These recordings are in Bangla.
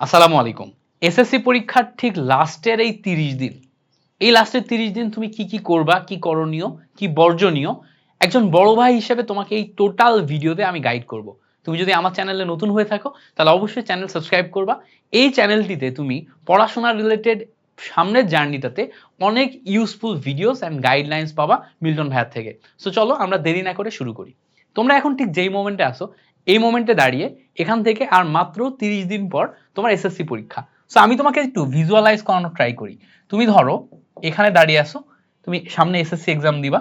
আসসালামু আলাইকুম। এসএসসি পরীক্ষার ঠিক লাস্টের এই তিরিশ দিন। এই লাস্টের তিরিশ দিন তুমি কি কি করবা, কি করণীয়, কি বর্জনীয়? একজন বড় ভাই হিসেবে তোমাকে এই টোটাল ভিডিওতে আমি গাইড করব। তুমি যদি আমার চ্যানেলে নতুন হয়ে থাকো, তাহলে অবশ্যই চ্যানেল সাবস্ক্রাইব করবা। এই চ্যানেলটিতে তুমি পড়াশোনা রিলেটেড সামনের জার্নিটাতে অনেক ইউজফুল ভিডিওস অ্যান্ড গাইডলাইন্স পাবা মিল্টন ভাইয়ার থেকে। সো চলো আমরা দেরি না করে শুরু করি। তোমরা এখন ঠিক যেই মোমেন্টে আসো এই মোমেন্টে দাঁড়িয়ে এখান থেকে আর মাত্র তিরিশ দিন পর তোমার এসএসসি পরীক্ষা। সো আমি তোমাকে একটু ভিজুয়ালাইজ করানোর ট্রাই করি। তুমি ধরো, এখানে দাঁড়িয়ে আসো, তুমি সামনে এসএসসি এক্সাম দিবা।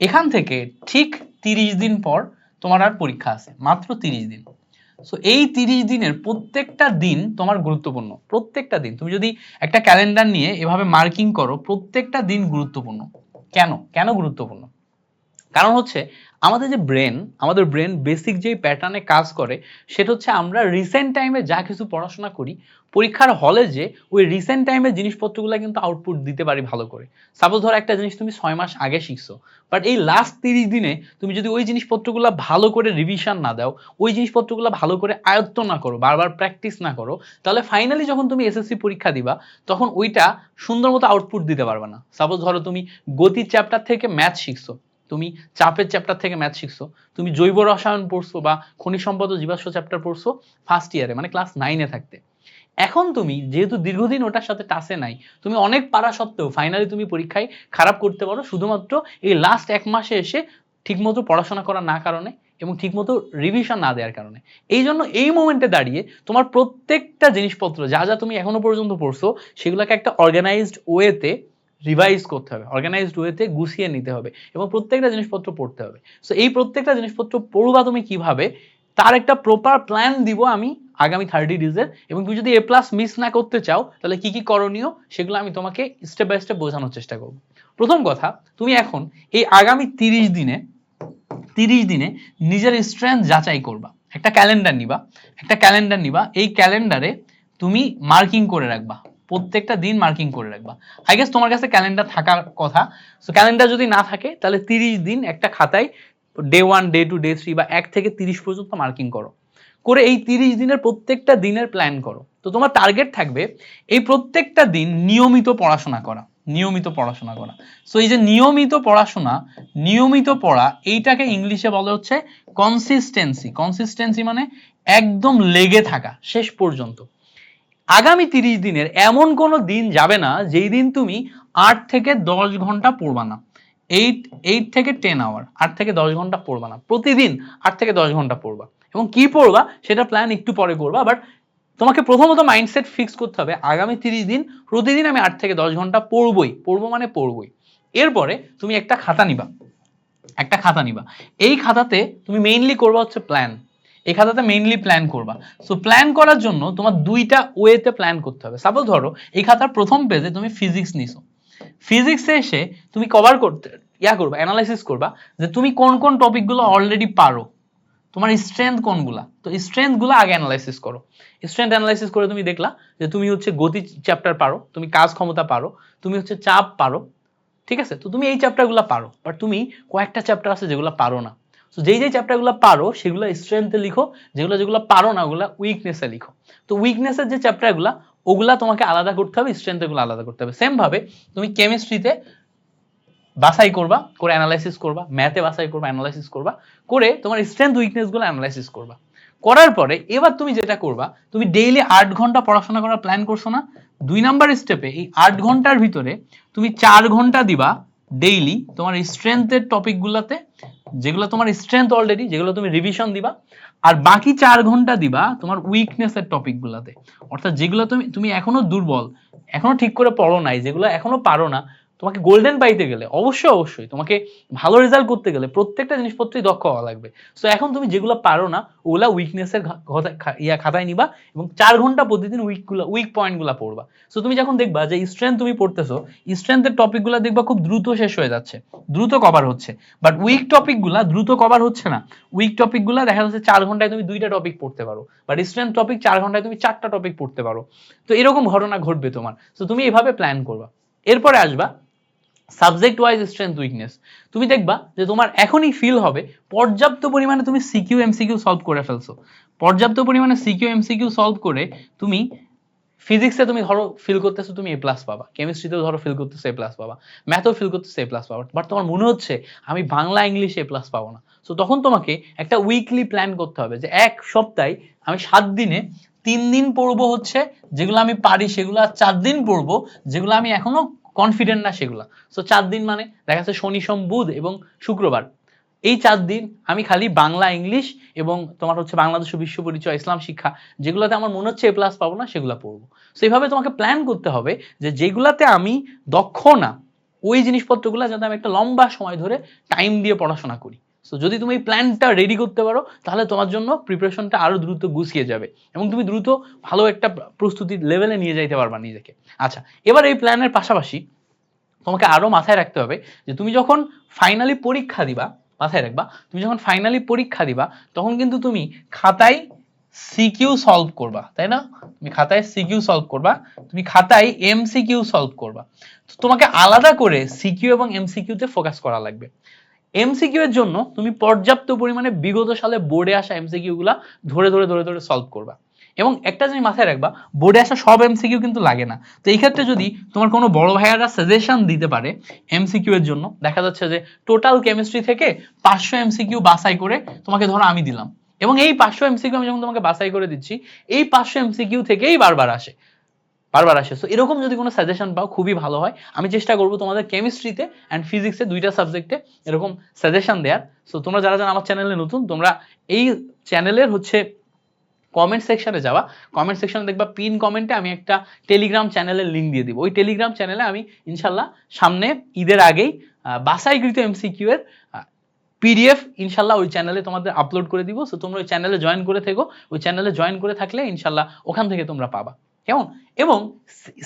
এখান থেকে ঠিক তিরিশ দিন পর তোমার আর পরীক্ষা আছে, মাত্র তিরিশ দিন। সো এই তিরিশ দিনের প্রত্যেকটা দিন তোমার গুরুত্বপূর্ণ, প্রত্যেকটা দিন। তুমি যদি একটা ক্যালেন্ডার নিয়ে এভাবে মার্কিং করো, প্রত্যেকটা দিন গুরুত্বপূর্ণ। কেন? কেন গুরুত্বপূর্ণ? কারণ হচ্ছে আমাদের যে ব্রেন আমাদের ব্রেন বেসিক যেই প্যাটার্নে কাজ করে, সেটা হচ্ছে আমরা রিসেন্ট টাইমে যা কিছু পড়াশোনা করি, পরীক্ষার হলে যে ওই রিসেন্ট টাইমের জিনিসপত্রগুলো কিন্তু আউটপুট দিতে পারি ভালো করে। সাপোজ ধর একটা জিনিস তুমি ছয় মাস আগে শিখছো বাট এই লাস্ট তিরিশ দিনে তুমি যদি ওই জিনিসপত্রগুলো ভালো করে রিভিশন না দাও, ওই জিনিসপত্রগুলো ভালো করে আয়ত্ত না করো, বারবার প্র্যাকটিস না করো, তাহলে ফাইনালি যখন তুমি এসএসসি পরীক্ষা দিবা, তখন ওইটা সুন্দর মতো আউটপুট দিতে পারবে না। সাপোজ ধরো তুমি গতির চ্যাপ্টার থেকে ম্যাথ শিখছো তুমি চাপের চ্যাপ্টার থেকে ম্যাথ শিখছো, তুমি জৈব রসায়ন পড়ছো বা খনিজ সম্পদ ও জীবাশ্ম চ্যাপ্টার পড়ছো ফার্স্ট ইয়ারে মানে ক্লাস নাইনে থাকতে। এখন তুমি যেহেতু দীর্ঘদিন ওটার সাথে টাসে নাই, তুমি অনেক পারা সত্ত্বেও ফাইনালি তুমি পরীক্ষায় খারাপ করতে পারো, শুধুমাত্র এই লাস্ট এক মাসে এসে ঠিকমতো পড়াশোনা করা না কারণে এবং ঠিকমতো রিভিশন না দেওয়ার কারণে। এই জন্য এই মোমেন্টে দাঁড়িয়ে তোমার প্রত্যেকটা জিনিসপত্র, যা যা তুমি এখনও পর্যন্ত পড়ছো, সেগুলোকে একটা অর্গানাইজড ওয়েতে রিভাইজ করতে হবে অর্গানাইজড ওয়েতে গুছিয়ে নিতে হবে এবং প্রত্যেকটা জিনিসপত্র পড়তে হবে। সো এই প্রত্যেকটা জিনিসপত্র পড়বা তুমি কীভাবে, তার একটা প্রপার প্ল্যান দিব আমি আগামী থার্টি ডেজের এবং তুমি যদি এ প্লাস মিস না করতে চাও, তাহলে কি কি করণীয় সেগুলো আমি তোমাকে স্টেপ বাই স্টেপ বোঝানোর চেষ্টা করব। প্রথম কথা, তুমি এখন এই আগামী তিরিশ দিনে তিরিশ দিনে নিজের স্ট্রেংথ যাচাই করবা। একটা ক্যালেন্ডার নিবা, একটা ক্যালেন্ডার নিবা, এই ক্যালেন্ডারে তুমি মার্কিং করে রাখবা। প্রত্যেকটা দিন মার্কিং করে রাখবা। আই গেস তোমার কাছে ক্যালেন্ডার থাকার কথা। সো ক্যালেন্ডার যদি না থাকে, তাহলে তিরিশ দিন একটা খাতায় day one day two day three বা এক থেকে তিরিশ পর্যন্ত মার্কিং করো। করে এই তিরিশ দিনের প্রত্যেকটা দিনের প্ল্যান করো। তো তোমার টার্গেট থাকবে এই প্রত্যেকটা দিন নিয়মিত পড়াশোনা করা। নিয়মিত পড়াশোনা করা। সো এই যে নিয়মিত পড়াশোনা, নিয়মিত পড়া, এইটাকে ইংলিশে বলা হচ্ছে কনসিস্টেন্সি কনসিস্টেন্সি মানে একদম লেগে থাকা, শেষ পর্যন্ত। আগামী তিরিশ দিনের এমন কোনো দিন যাবে না যেই দিন তুমি আট থেকে দশ ঘণ্টা পড়বা না। এইট এইট থেকে টেন আওয়ার আট থেকে দশ ঘণ্টা পড়বা না। প্রতিদিন আট থেকে দশ ঘণ্টা পড়বা। এবং কি পড়বা সেটা প্ল্যান একটু পরে করবা বাট তোমাকে প্রথমত মাইন্ডসেট ফিক্স করতে হবে, আগামী তিরিশ দিন প্রতিদিন আমি আট থেকে দশ ঘণ্টা পড়বই। পড়ব মানে পড়বই। এরপরে তুমি একটা খাতা নিবা। একটা খাতা নিবা। এই খাতাতে তুমি মেইনলি করবা হচ্ছে প্ল্যান এই খাতাতে মেইনলি প্ল্যান করবা। সো প্ল্যান করার জন্য তোমার দুইটা ওয়েতে প্ল্যান করতে হবে। সাপোজ ধরো, এই খাতার প্রথম পেজে তুমি ফিজিক্স নিছো। ফিজিক্সে এসে তুমি কভার করতে, ইয়া করবা অ্যানালাইসিস করবা যে তুমি কোন কোন টপিকগুলো অলরেডি পারো। তোমার স্ট্রেংথ কোনগুলা? তো স্ট্রেংথগুলো আগে অ্যানালাইসিস করো। স্ট্রেংথ অ্যানালাইসিস করে তুমি দেখলা যে তুমি হচ্ছে গতি চ্যাপ্টার পারো, তুমি কাজ ক্ষমতা পারো, তুমি হচ্ছে চাপ পারো, ঠিক আছে? তো তুমি এই চ্যাপ্টারগুলো পারো বাট তুমি কয়েকটা চ্যাপ্টার আছে যেগুলো পারো না। তো যেই যেই চ্যাপ্টারগুলো পারো, সেগুলো স্ট্রেংথে লিখো, যেগুলো যেগুলো পারো না, ওগুলো উইকনেসে লিখো। তো উইকনেসের যে চ্যাপ্টারগুলো ওগুলা তোমাকে আলাদা করতে হবে স্ট্রেংথগুলো আলাদা করতে হবে। ভাবে, তুমি কেমিস্ট্রিতে বাছাই করবা, করে অ্যানালাইসিস করবা ম্যাথে বাছাই করবা অ্যানালাইসিস করবা, করে তোমার স্ট্রেংথ উইকনেসগুলো অ্যানালাইসিস করবা। করার পরে, এবার তুমি যেটা করবা, তুমি ডেইলি আট ঘণ্টা পড়াশোনা করার প্ল্যান করছ না, দুই নাম্বার স্টেপে এই আট ঘণ্টার ভিতরে তুমি চার ঘণ্টা দিবা ডেইলি তোমার স্ট্রেংথের টপিকগুলোতে যেগুলো তোমার স্ট্রেংথ অলরেডি যেগুলো তুমি রিভিশন দিবা। আর বাকি চার ঘণ্টা দিবা তোমার উইকনেসের টপিকগুলোতে অর্থাৎ যেগুলো তুমি তুমি এখনও দুর্বল, এখনও ঠিক করে পড়ো নাই, যেগুলো এখনও পারো না তোমাকে গোল্ডেন পাইতে গেলে, অবশ্যই অবশ্যই, তোমাকে ভালো রেজাল্ট করতে গেলে প্রত্যেকটা জিনিসপত্রই দক্ষ হওয়া লাগবে। সো এখন তুমি যেগুলো পারো না, ওগুলা উইকনেসের ইয়া খাতায় নিবা এবং চার ঘণ্টা প্রতিদিন উইকগুলো উইক পয়েন্টগুলো পড়বা। সো তুমি যখন দেখবা যে স্ট্রেংথ তুমি পড়তেছো স্ট্রেংথের টপিকগুলো দেখবা খুব দ্রুত শেষ হয়ে যাচ্ছে, দ্রুত কভার হচ্ছে। বাট উইক টপিকগুলো দ্রুত কভার হচ্ছে না। উইক টপিকগুলো দেখা যাচ্ছে চার ঘন্টায় তুমি দুইটা টপিক পড়তে পারো। বাট স্ট্রেংথ টপিক চার ঘন্টায় তুমি চারটা টপিক পড়তে পারো। তো এরকম ঘটনা ঘটবে তোমার। সো তুমি এভাবে প্ল্যান করবা। এরপরে আসবা সাবজেক্ট ওয়াইজ স্ট্রেংথ উইকনেস তুমি দেখবা যে তোমার এখনই ফিল হবে, পর্যাপ্ত পরিমাণে তুমি সিকিউ এমসিকিউ সলভ করে ফেলছো। পর্যাপ্ত পরিমাণে সিকিউ এমসিকিউ সলভ করে তুমি ফিজিক্সে তুমি ধরো ফিল করতেছো তুমি এ প্লাস পাবা কেমিস্ট্রিতেও ধরো ফিল করতেছো এ প্লাস পাবা ম্যাথেও ফিল করতেছো এ প্লাস পাবা বাট তোমার মনে হচ্ছে আমি বাংলা ইংলিশে এ প্লাস পাবো না। সো তখন তোমাকে একটা উইকলি প্ল্যান করতে হবে যে এক সপ্তাহে আমি সাত দিনে তিন দিন পড়ব হচ্ছে, যেগুলো আমি পারি সেগুলো আর চার দিন পড়ব, যেগুলো আমি এখনও কনফিডেন্ট না সেগুলো। সো চার দিন মানে দেখা যাচ্ছে শনি, সোম, বুধ এবং শুক্রবার। এই চার দিন আমি খালি বাংলা, ইংলিশ এবং তোমার হচ্ছে বাংলাদেশ বিশ্ব পরিচয়, ইসলাম শিক্ষা যেগুলোতে আমার মনে হচ্ছে এ প্লাস পাবো না, সেগুলো পড়ব। সেভাবে তোমাকে প্ল্যান করতে হবে যে যেগুলাতে আমি দক্ষ না, ওই জিনিসপত্রগুলো যাতে আমি একটা লম্বা সময় ধরে টাইম দিয়ে পড়াশোনা করি। সো যদি তুমি এই প্ল্যানটা রেডি করতে পারো, তাহলে তোমার জন্য প্রিপারেশনটা আরও দ্রুত গুছিয়ে যাবে এবং তুমি দ্রুত ভালো একটা প্রস্তুতির লেভেলে নিয়ে যাইতে পারবা নিজেকে। আচ্ছা এবার এই প্ল্যানের পাশাপাশি তোমাকে আরও মাথায় রাখতে হবে যে তুমি যখন ফাইনালি পরীক্ষা দিবা, মাথায় রাখবা, তুমি যখন ফাইনালি পরীক্ষা দিবা, তখন কিন্তু তুমি খাতায় সিকিউ সলভ করবা, তাই না? তুমি খাতায় সিকিউ সলভ করবা, তুমি খাতায় এমসিকিউ সলভ করবা। তোমাকে আলাদা করে সিকিউ এবং এমসিকিউ তে ফোকাস করা লাগবে। এমসিকিউ এর জন্য তুমি পর্যাপ্ত পরিমাণে বিগত সালে বোর্ডে আসা এমসিকিউ গুলা ধরে ধরে ধরে ধরে সলভ করবা। এবং একটা জিনিস মাথায় রাখবা বোর্ডে আসা সব এমসিকিউ কিন্তু লাগে না। তো এই ক্ষেত্রে যদি তোমার কোনো বড় ভাইয়ারা সাজেশন দিতে পারে এমসিকিউ এর জন্য, দেখা যাচ্ছে যে টোটাল কেমিস্ট্রি থেকে পাঁচশো এমসিকিউ বাছাই করে তোমাকে ধরো আমি দিলাম। এবং এই পাঁচশো এমসিকিউ আমি যখন তোমাকে বাছাই করে দিচ্ছি, এই পাঁচশো এমসিকিউ থেকেই বারবার আসে। বারবার আসে। সো এরকম যদি কোনো সাজেশন পাও খুবই ভালো হয়। আমি চেষ্টা করব তোমাদের কেমিস্ট্রিতে অ্যান্ড ফিজিক্সে দুইটা সাবজেক্টে এরকম সাজেশন দেওয়ার সো তোমরা যারা যারা আমার চ্যানেলে নতুন তোমরা এই চ্যানেলের হচ্ছে কমেন্ট সেকশনে যাওয়া। কমেন্ট সেকশনে দেখবা পিন কমেন্টে আমি একটা টেলিগ্রাম চ্যানেলের লিঙ্ক দিয়ে দিব। ওই টেলিগ্রাম চ্যানেলে আমি ইনশাল্লাহ সামনে ঈদের আগেই আহ, বাছাইকৃত এমসিকিউ এর পিডিএফ ইনশাল্লাহ ওই চ্যানেলে তোমাদের আপলোড করে দিব। সো তোমরা ওই চ্যানেলে জয়েন করে থেকো। ওই চ্যানেলে জয়েন করে থাকলে ইনশাল্লাহ ওখান থেকে তোমরা পাবা। কেমন? এবং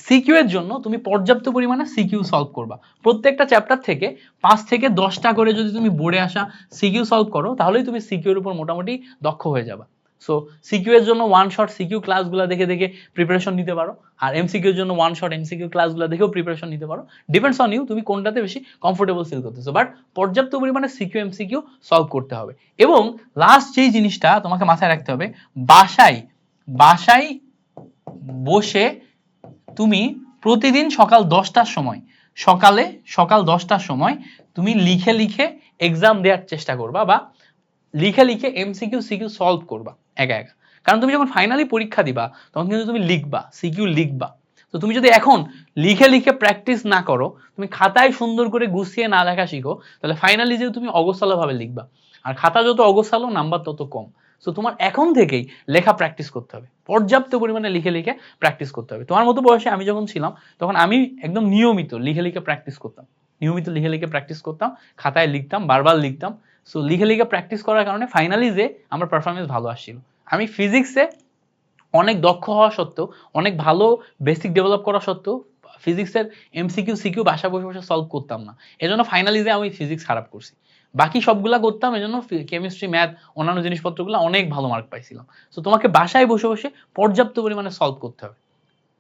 সিকিউ এর জন্য তুমি পর্যাপ্ত পরিমাণে সিকিউ সলভ করবা। প্রত্যেকটা চ্যাপ্টার থেকে পাঁচ থেকে দশটা করে যদি তুমি বোর্ডে আসা সিকিউ সলভ করো, তাহলেই তুমি সিকিউর উপর মোটামুটি দক্ষ হয়ে যাবা। সো সিকিউ এর জন্য ওয়ান শট সিকিউ ক্লাসগুলো দেখে দেখে প্রিপারেশন নিতে পারো। আর এমসিকিউ এর জন্য ওয়ান শট এমসিকিউ ক্লাসগুলো দেখেও প্রিপারেশন নিতে পারো। ডিপেন্ডস অন ইউ তুমি কোনটাতে বেশি কমফোর্টেবল ফিল করতেছো। বাট পর্যাপ্ত পরিমাণে সিকিউ এমসিকিউ সলভ করতে হবে। এবং লাস্ট যেই জিনিসটা তোমাকে মাথায় রাখতে হবে, বাসায় বাসায় বসে তুমি প্রতিদিন সকাল দশটার সময়, সকালে সকাল দশটার সময় তুমি লিখে লিখে এক্সাম দেওয়ার চেষ্টা করবা বা লিখে লিখে এমসিকিউ সিকিউ সলভ করবা একা একা। কারণ তুমি যখন ফাইনালি পরীক্ষা দিবা, তখন কিন্তু তুমি লিখবা সিকিউ লিখবা। তো তুমি যদি এখন লিখে লিখে প্র্যাকটিস না করো, তুমি খাতায় সুন্দর করে গুছিয়ে না লেখা শিখো, তাহলে ফাইনালি যে তুমি অগোছালো ভাবে লিখবা, আর খাতা যত অগোছালো নাম্বার তত কম। সো তোমার এখন থেকেই লেখা প্র্যাকটিস করতে হবে। পর্যাপ্ত পরিমাণে লিখে লিখে প্র্যাকটিস করতে হবে। তোমার মতো বয়সে আমি যখন ছিলাম, তখন আমি একদম নিয়মিত লিখে লিখে প্র্যাকটিস করতাম। নিয়মিত লিখে লিখে প্র্যাকটিস করতাম, খাতায় লিখতাম, বারবার লিখতাম। সো লিখে লিখে প্র্যাকটিস করার কারণে ফাইনালি যে আমার পারফরমেন্স ভালো আসছিল। আমি ফিজিক্সে অনেক দক্ষ হওয়া সত্ত্বেও, অনেক ভালো বেসিক ডেভেলপ করা সত্ত্বেও ফিজিক্সের এমসিকিউ সিকিউ বাসা বসে বসে সলভ করতাম না। এজন্য ফাইনালি যে আমি ফিজিক্স খারাপ করছি। বাকি সবগুলা করতাম, এজন্য কেমিস্ট্রি ম্যাথ অন্যান্য জিনিসপত্রগুলো অনেক ভালো মার্ক পাইছিলাম। সো তোমাকে বাসায় বসে বসে পর্যাপ্ত পরিমাণে সলভ করতে হবে।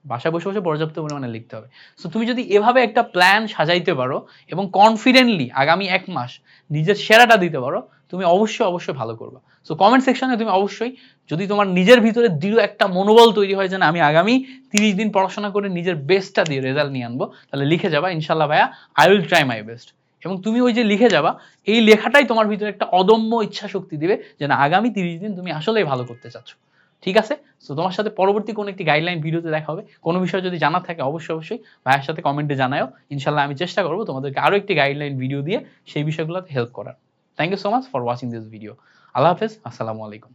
বাসায় বসে বসে পর্যাপ্ত পরিমাণে লিখতে হবে। সো তুমি যদি এভাবে একটা প্ল্যান সাজাইতে পারো এবং কনফিডেন্টলি আগামী এক মাস নিজের সেরাটা দিতে পারো, তুমি অবশ্যই অবশ্যই ভালো করবা। সো কমেন্ট সেকশনে তুমি অবশ্যই যদি তোমার নিজের ভিতরে দৃঢ় একটা মনোবল তৈরি হয় যে না, আমি আগামী তিরিশ দিন পড়াশোনা করে নিজের বেস্টটা দিয়ে রেজাল্ট নিয়ে আনব, তাহলে লিখে যাবা ইনশাল্লাহ ভাইয়া I will try my best এবং তুমি ওই যে লিখে যাবা, এই লেখাটাই তোমার ভিতরে একটা অদম্য ইচ্ছা শক্তি দিবে যে না, আগামী তিরিশ দিন তুমি আসলেই ভালো করতে চাচ্ছ। ঠিক আছে? সো তোমার সাথে পরবর্তী কোনো একটি গাইডলাইন ভিডিওতে দেখা হবে। কোনো বিষয় যদি জানা থাকে, অবশ্যই অবশ্যই ভাইয়ের সাথে কমেন্টে জানাও ইনশাল্লাহ আমি চেষ্টা করব তোমাদেরকে আরও একটি গাইডলাইন ভিডিও দিয়ে সেই বিষয়গুলোতে হেল্প করার। Thank you so much for watching this video আল্লাহ হাফেজ, আসসালামু আলাইকুম।